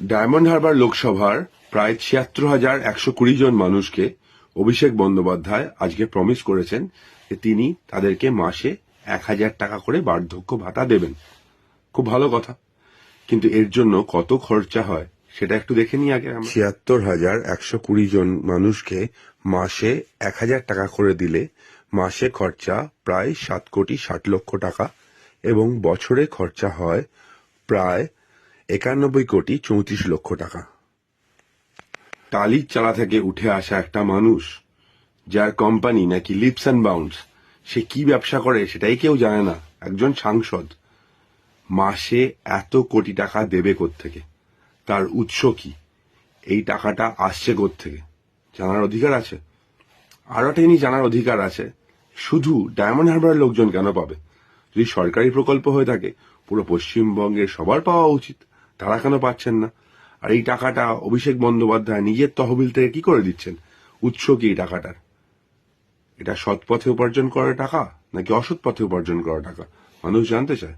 Diamond Harbour লোকসভার প্রায় ছিয়াত্তর হাজার একশো কুড়ি জন মানুষকে অভিষেক বন্দ্যোপাধ্যায় আজকে প্রমিস করেছেন যে তিনি তাদেরকে মাসে এক হাজার টাকা করে বার্ধক্য ভাতা দেবেন। খুব ভালো কথা। কিন্তু এর জন্য কত খরচা হয় সেটা একটু দেখে নিই আগে ছিয়াত্তর হাজার একশো কুড়ি জন মানুষকে মাসে এক হাজার টাকা করে দিলে মাসে খরচা প্রায় সাত কোটি ষাট লক্ষ টাকা এবং বছরে খরচা হয় প্রায় একানব্বই কোটি চৌত্রিশ লক্ষ টাকা। টালির চালা থেকে উঠে আসা একটা মানুষ, যার কোম্পানি নাকি লিপস অ্যান্ড বাউন্ডস, সে কি ব্যবসা করে সেটাই কেউ জানে না, একজন সাংসদ। মাসে এত কোটি টাকা দেবে থেকে তার উৎস কি? এই টাকাটা আসছে থেকে জানার অধিকার আছে? আরও একটা জানার অধিকার আছে। শুধু ডায়মন্ড হারবারের লোকজন কেন পাবে? যদি সরকারি প্রকল্প হয়ে থাকে, পুরো পশ্চিমবঙ্গের সবার পাওয়া উচিত। তারা কেন পাচ্ছেন না? আর এই টাকাটা অভিষেক বন্দ্যোপাধ্যায় নিজের তহবিল থেকে কি করে দিচ্ছেন? উৎস কি এই টাকাটার? এটা সৎ পথে উপার্জন করা টাকা নাকি অসৎ পথে উপার্জন করা টাকা? মানুষ জানতে চায়।